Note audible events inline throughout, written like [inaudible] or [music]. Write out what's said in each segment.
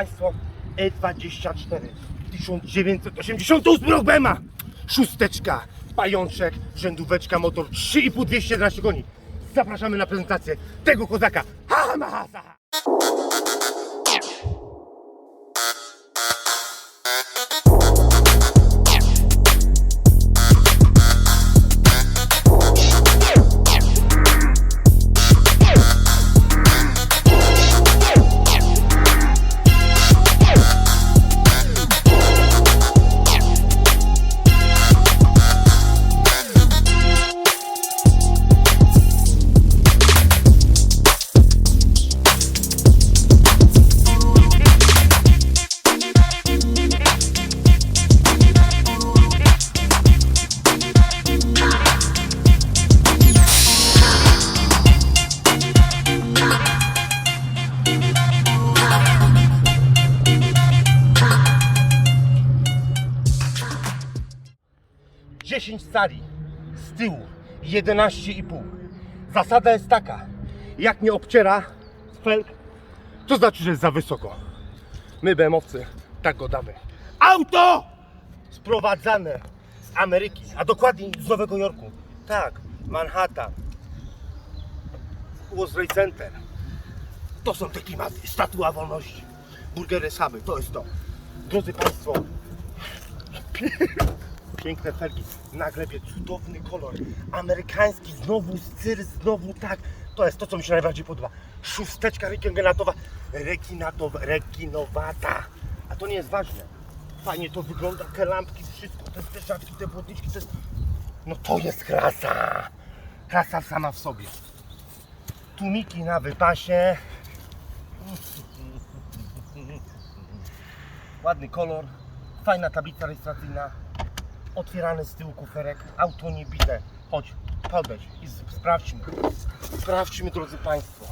Państwo, E24 1988 rok Bema. Szósteczka, pajączek, rzędóweczka, motor 3,5 211 koni. Zapraszamy na prezentację tego kozaka. Ha, ha, ha, ha. Cali z tyłu, 11,5. Zasada jest taka, jak nie obciera felg, to znaczy, że jest za wysoko. My BMowcy tak go damy. Auto sprowadzane z Ameryki, a dokładniej z Nowego Jorku. Tak, Manhattan, World Trade Center. To są te klimaty. Statua Wolności, burgery Saby, to jest to. Drodzy Państwo, piękne felgi, na glebie cudowny kolor, amerykański, znowu styl, znowu tak, to jest to, co mi się najbardziej podoba. Szósteczka rekingenatowa, rekinatowa, rekinowata, a to nie jest ważne. Fajnie to wygląda, te lampki, wszystko, te zderzaki, te błotniczki, to jest... No to jest klasa, klasa sama w sobie. Tłumiki na wypasie, [laughs] ładny kolor, fajna tablica rejestracyjna, otwierany z tyłu kuferek, auto nie bite. Chodź, podejdź i sprawdźmy. Sprawdźmy, drodzy Państwo,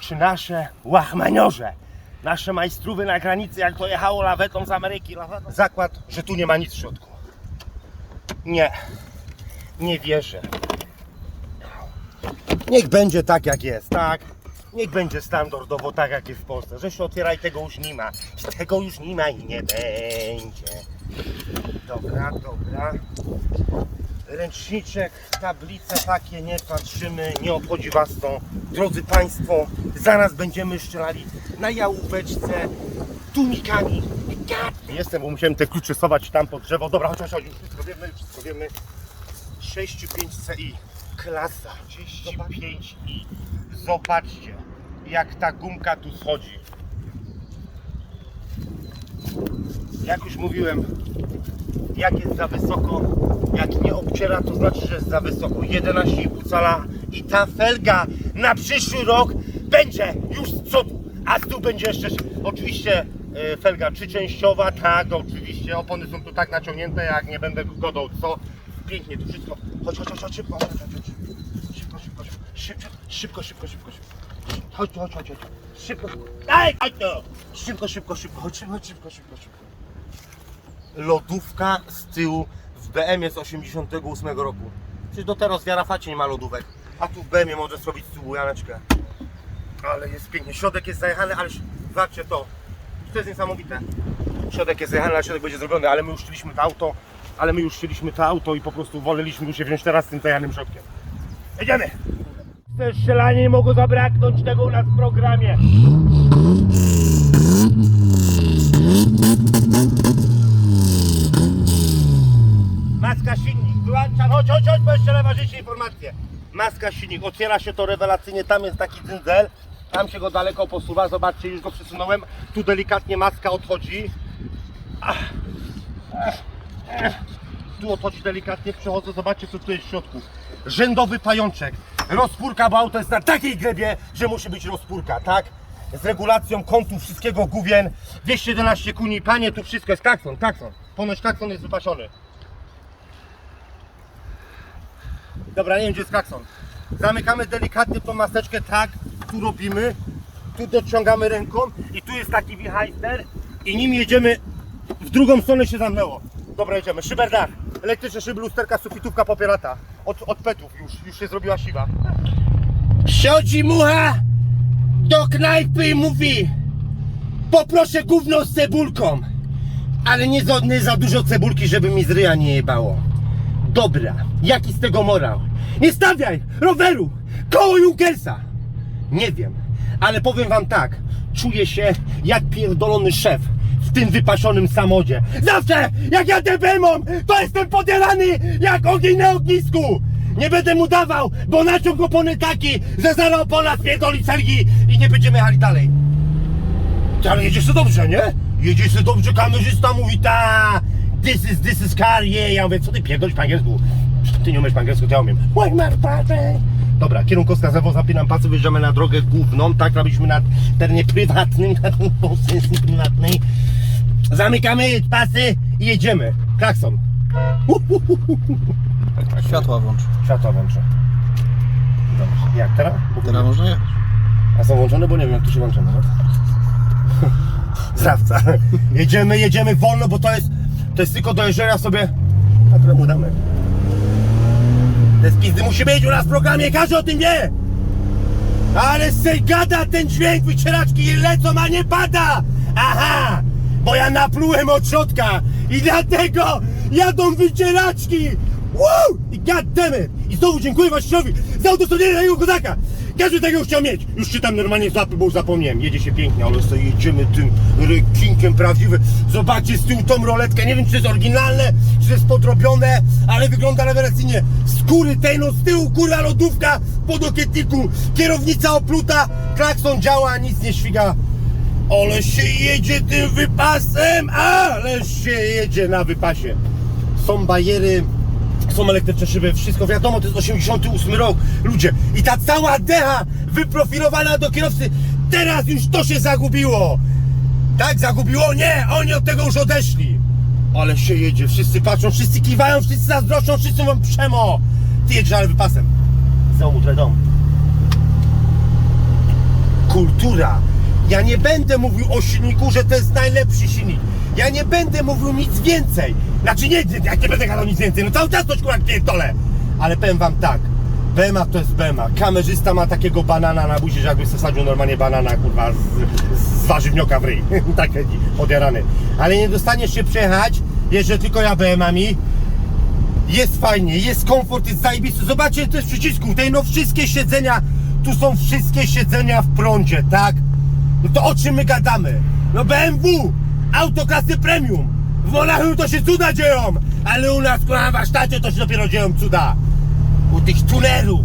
czy nasze łachmaniorze, nasze majstrówy na granicy, jak to jechało lawetą z Ameryki, lawetą... zakład, że tu nie ma nic w środku. Nie, nie wierzę. Niech będzie tak, jak jest, tak? Niech będzie standardowo tak, jak jest w Polsce. Że się tego już nie ma. Tego już nie ma i nie będzie. Dobra, dobra. Ręczniczek, tablice takie nie patrzymy, nie obchodzi Was to. Drodzy Państwo, zaraz będziemy strzelali na jałóweczce, tłumikami. Jestem, bo musiałem te klucze schować tam pod drzewo. Dobra, chodź, chodź, chodź, wszystko wiemy, wszystko wiemy. 6,5 CI, klasa 35 i zobaczcie, jak ta gumka tu schodzi. Jak już mówiłem, jak jest za wysoko, jak nie obciera, to znaczy, że jest za wysoko. 11,5 cala i ta felga na przyszły rok będzie już z przodu, a tyłu będzie jeszcze oczywiście e, felga trzyczęściowa, tak, oczywiście opony są tu tak naciągnięte, jak nie będę godą, co pięknie tu wszystko. Chodź, chodź, chodź, chodź szybko, chodź, chodź, chodź. Szybko, szybko, szybko, szybko, szybko, szybko, szybko. Chodź chodź, chodź, chodź. Szybko, daj, chodź tu. Szybko, szybko, szybko, chodź, szybko, szybko, szybko, szybko lodówka z tyłu w BM z 88 roku. Przecież do teraz w Jarafacie nie ma lodówek. A tu w BM może zrobić z tyłu Janeczkę. Ale jest pięknie. Środek jest zajechany, ale zobaczcie to. To jest niesamowite. Środek jest zajechany, ale środek będzie zrobiony, ale my już chcieliśmy to auto, ale my już chcieliśmy to auto i po prostu woleliśmy się wziąć teraz z tym zajechanym środkiem. Jedziemy! Te strzelanie nie mogło zabraknąć tego u nas w programie. Maska silnik, wyłączam, chodź, chodź, chodź, bo jeszcze najważniejsze informacje. Maska silnik, otwiera się to rewelacyjnie, tam jest taki dzyndzel, tam się go daleko posuwa, zobaczcie, już go przesunąłem, tu delikatnie maska odchodzi. Ach, ach, ach. Tu odchodzi delikatnie, przechodzę, zobaczcie co tu jest w środku. Rzędowy pajączek, rozpórka, bo auto jest na takiej glebie, że musi być rozpórka, tak? Z regulacją kątu wszystkiego główien, 211 kuni, panie, tu wszystko jest klakson, klakson. Ponoć klakson jest wypasiony. Dobra, nie wiem gdzie jest klakson. Zamykamy delikatnie tą maseczkę, tak, tu robimy, tu dociągamy ręką i tu jest taki wichajster i nim jedziemy, w drugą stronę się zamknęło. Dobra, jedziemy. Szyberdach, elektryczne szyby, lusterka, sufitówka popierata. Od, od petów już, już się zrobiła siwa. Siodzi mucha do knajpy i mówi Poproszę gówno z cebulką. Ale nie za, nie za dużo cebulki, żeby mi z ryja nie jebało. Dobra, jaki z tego morał? Nie stawiaj roweru koło Junkersa. Nie wiem, ale powiem wam tak. Czuję się jak pierdolony szef w tym wypaszonym samodzie. Zawsze jak jadę BMą, to jestem podierany jak ogień na ognisku. Nie będę mu dawał, bo naciąg opony taki, że zaraz opona spierdoli felgi i nie będziemy jechali dalej. Ale jedziesz dobrze, nie? Jedziesz dobrze, kamerzysta mówi ta This is, this is car, yeah. Ja mówię, co ty pierdolisz po angielsku? Ty nie umiesz po angielsku, to ja umiem. Why my brother? Dobra, kierunkowskazowo zapinam pasy, wyjeżdżamy na drogę główną, tak robiliśmy na terenie prywatnym, na sesji prywatnej. Zamykamy pasy i jedziemy. Klakson. Światła włącz. Światła włączę. Dobrze. Jak teraz? Teraz można jechać. A są włączone? Bo nie wiem jak to się włącza nawet. [laughs] Zdrawca. Jedziemy, jedziemy wolno, bo to jest, to jest tylko do jeżdżenia sobie. A które mu damy? Te spizdy musi być u nas w programie, każdy o tym wie! Ale se gada ten dźwięk, wycieraczki lecą, a nie pada! Aha! Bo ja naplułem od środka i dlatego jadą wycieraczki! Woo! I god damn it! I znowu dziękuję właścicielowi za udostępnienie tego kozaka! Każdy tego chciał mieć! Już czytam normalnie zapy, bo zapomniałem. Jedzie się pięknie, ale sobie jedziemy tym rekinkiem prawdziwym. Zobaczcie z tyłu tą roletkę. Nie wiem, czy to jest oryginalne, czy to jest podrobione, ale wygląda rewelacyjnie. Skóry tej, no z tyłu, kurwa, lodówka w podokietniku. Kierownica opluta, klakson działa, nic nie świga. Ale się jedzie tym wypasem, ale się jedzie na wypasie. Są bajery, są elektryczne szyby, wszystko wiadomo, to jest 88 rok, ludzie. I ta cała decha wyprofilowana do kierowcy, teraz już to się zagubiło. Tak, zagubiło? Nie, oni od tego już odeszli. Ale się jedzie, wszyscy patrzą, wszyscy kiwają, wszyscy zazdroszczą, wszyscy mówią przemo. Ty jedziesz ale wypasem. Załóż dom kultura. Ja nie będę mówił o silniku, że to jest najlepszy silnik. Ja nie będę mówił nic więcej. Znaczy nie, jak nie będę gadał nic więcej, no cały czas coś kurwa pierdolę. Ale powiem wam tak, Bema to jest Bema. Kamerzysta ma takiego banana na buzi, że jakby zasadził normalnie banana, kurwa, z, z warzywnioka w ryj. [laughs] Taki podjarany. Ale nie dostaniesz się przejechać, jeżdżę tylko ja BM-ami. Jest fajnie, jest komfort, jest zajebisty. Zobaczcie, to jest przycisku. Tutaj no wszystkie siedzenia, tu są wszystkie siedzenia w prądzie, tak? No to o czym my gadamy? No BMW, auto klasy premium. W Monachium to się cuda dzieją, ale u nas w warsztacie to się dopiero dzieją cuda. U tych tunerów.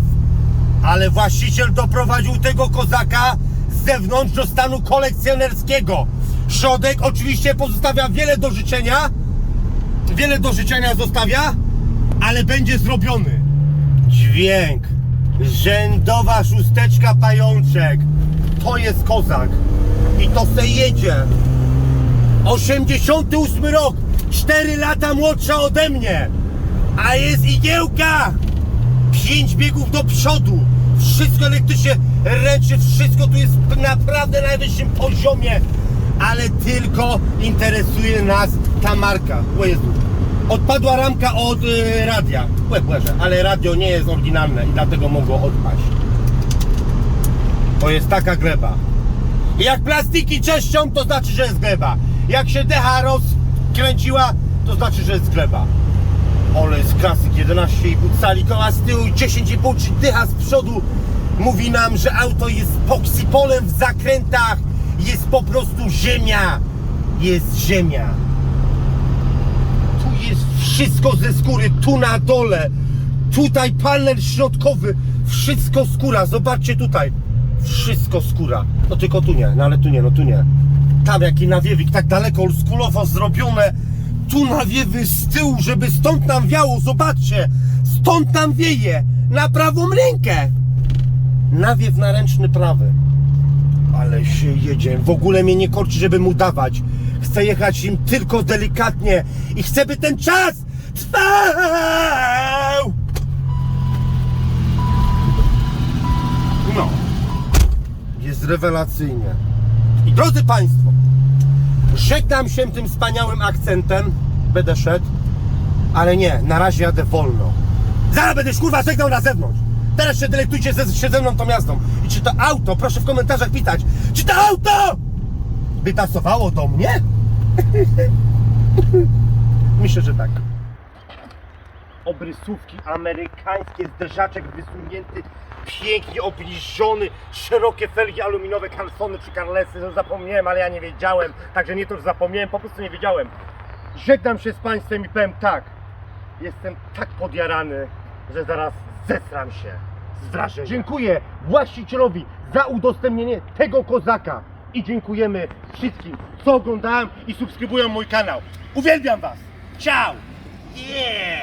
Ale właściciel doprowadził tego kozaka z zewnątrz do stanu kolekcjonerskiego. Środek oczywiście pozostawia wiele do życzenia, wiele do życzenia zostawia, ale będzie zrobiony. Dźwięk. Rzędowa szósteczka pajączek. To jest kozak. I to se jedzie. 88 rok. 4 lata młodsza ode mnie. A jest igiełka. 5 biegów do przodu. Wszystko elektrycznie, ręcznie, wszystko tu jest naprawdę na najwyższym poziomie. Ale tylko interesuje nas ta marka. O Jezu. Odpadła ramka od y, radia. Łeb ale radio nie jest oryginalne i dlatego mogło odpaść. To jest taka gleba. Jak plastiki czyszczą, to znaczy, że jest gleba. Jak się decha rozkręciła, to znaczy, że jest gleba. Ale jest klasyk 11,5 cali, koła z tyłu 10,5, czyli dycha z przodu mówi nam, że auto jest poksipolem w zakrętach. Jest po prostu ziemia. Jest ziemia. Tu jest wszystko ze skóry, tu na dole. Tutaj panel środkowy, wszystko skóra. Zobaczcie tutaj. Wszystko skóra. No tylko tu nie, no ale tu nie, no tu nie. Tam jaki nawiewik, tak daleko oldschoolowo zrobione. Tu nawiewy z tyłu, żeby stąd nam wiało. Zobaczcie, stąd nam wieje. Na prawą rękę. Nawiew na ręczny prawy. Ale się jedzie. W ogóle mnie nie korci, żeby mu dawać. Chcę jechać im tylko delikatnie i chcę, by ten czas trwał. Jest rewelacyjnie. I drodzy Państwo, żegnam się tym wspaniałym akcentem. Będę szedł, ale nie, na razie jadę wolno. Zaraz będę kurwa żegnał na zewnątrz. Teraz się delektujcie ze, się ze mną tą jazdą. I czy to auto, proszę w komentarzach pisać, czy to auto by tasowało do mnie? [laughs] Myślę, że tak. Obrysówki amerykańskie, zderzaczek wysunięty, pięknie obniżony, szerokie felgi aluminowe, Cansony czy Carlesy, no zapomniałem, ale ja nie wiedziałem, także nie to, że zapomniałem, po prostu nie wiedziałem. Żegnam się z Państwem i powiem tak, jestem tak podjarany, że zaraz zesram się z wrażenia. Dziękuję właścicielowi za udostępnienie tego kozaka i dziękujemy wszystkim, co oglądają i subskrybują mój kanał. Uwielbiam Was! Ciao! Yeah!